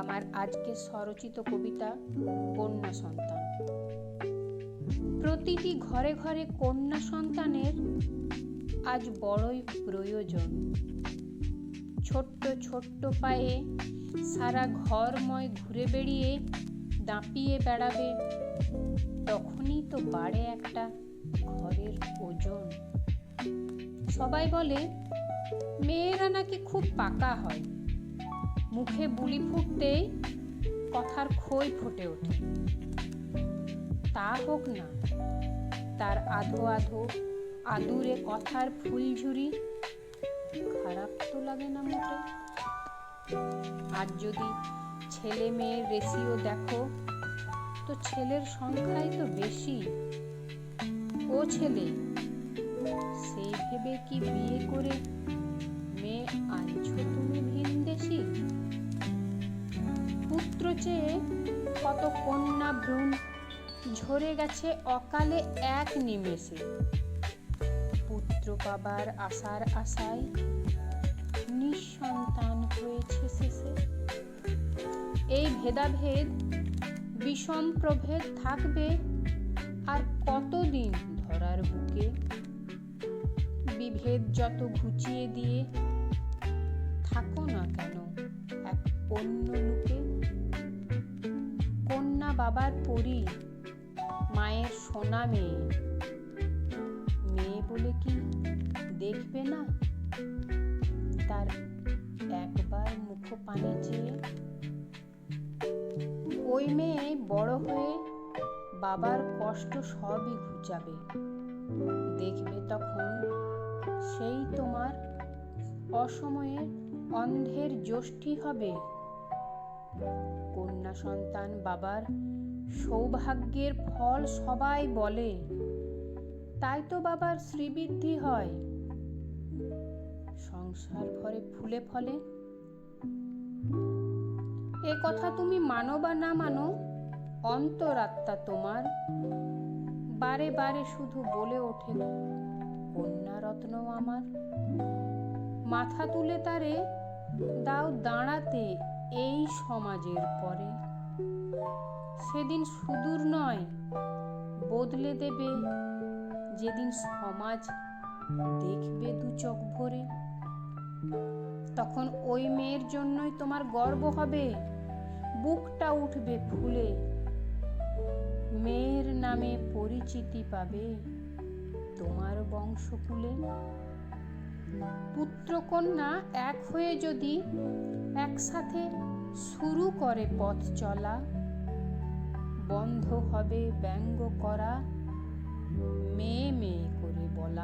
আমার আজকে স্বরচিত কবিতা কন্যা সন্তান। প্রতিটি ঘরে ঘরে কন্যা সন্তানের আজ বড়ই প্রয়োজন। ছোট্ট ছোট্ট পায়ে সারা ঘরময় ঘুরে বেড়িয়ে দাঁপিয়ে বেড়াবে, তখনই তো বাড়ে একটা ঘরের ওজন। সবাই বলে, মেয়েরা নাকি খুব পাকা হয়। মুখে বুলি ফুটতেই কথার খই ফুটে ওঠে। তা হোক না, তার আধো আধো আদুরে কথার ফুলঝুরি খারাপ তো লাগে না মোটে। আর যদি ছেলে মেয়ের রেশিও দেখো, তো ছেলের সংখ্যাই তো বেশি। ও ছেলে, সেই ভেবে কি বিয়ে করে মেয়ে আনছো তুমি ভিনদেশি পুত্র চেয়ে কত কন্যা ভ্রূণ, ঝরে গেছে অকালে এক নিমেষে। পুত্র পাবার আশার আশায় নিঃসন্তান হয়েছে শেষে। এই ভেদাভেদ, বিষম প্রভেদ থাকবে আর কতদিন ধরার বুকে? বিভেদ যত ঘুচিয়ে দিয়ে থাকো না কেন? এক অন্য লোকে? কন্যা বাবার পরি, মায়ের সোনা মেয়ে। মেয়ে বলে কি দেখবে না? তার একবার মুখ পানে চেয়ে। ওই মেয়ে বড় হয়ে বাবার কষ্ট সবই ঘুচাবে। দেখবে তখন সেই তোমার অসময়ে অন্ধের জ্যোষ্ঠী হবে। কন্যা সন্তান বাবার সৌভাগ্যের ফল সবাই বলে, তাই তো বাবার শ্রীবৃদ্ধি হয়। সংসার ভরে ফুলে ফলে। এ কথা তুমি মানো বা না মানো, অন্তরাত্মা তোমার। বারে বারে শুধু বলে ওঠে, কন্যা রত্ন আমার। মাথা তুলে তারে, দাও দাঁড়াতে এই সমাজের পরে। সেদিন সুদূর নয়, বদলে দেবে। যেদিন সমাজ দেখবে দু চোখ ভরে। তখন ওই মেয়ের জন্যই তোমার গর্ব হবে। বুকটা উঠবে ফুলে। মেয়ের নামে পরিচিতি পাবে তোমার বংশকুলে। পুত্রকন্যা এক হয়ে যদি একসাথে শুরু করে পথ চলা, বন্ধ হবে ব্যঙ্গ করা, মেয়ে মেয়ে করে বলা।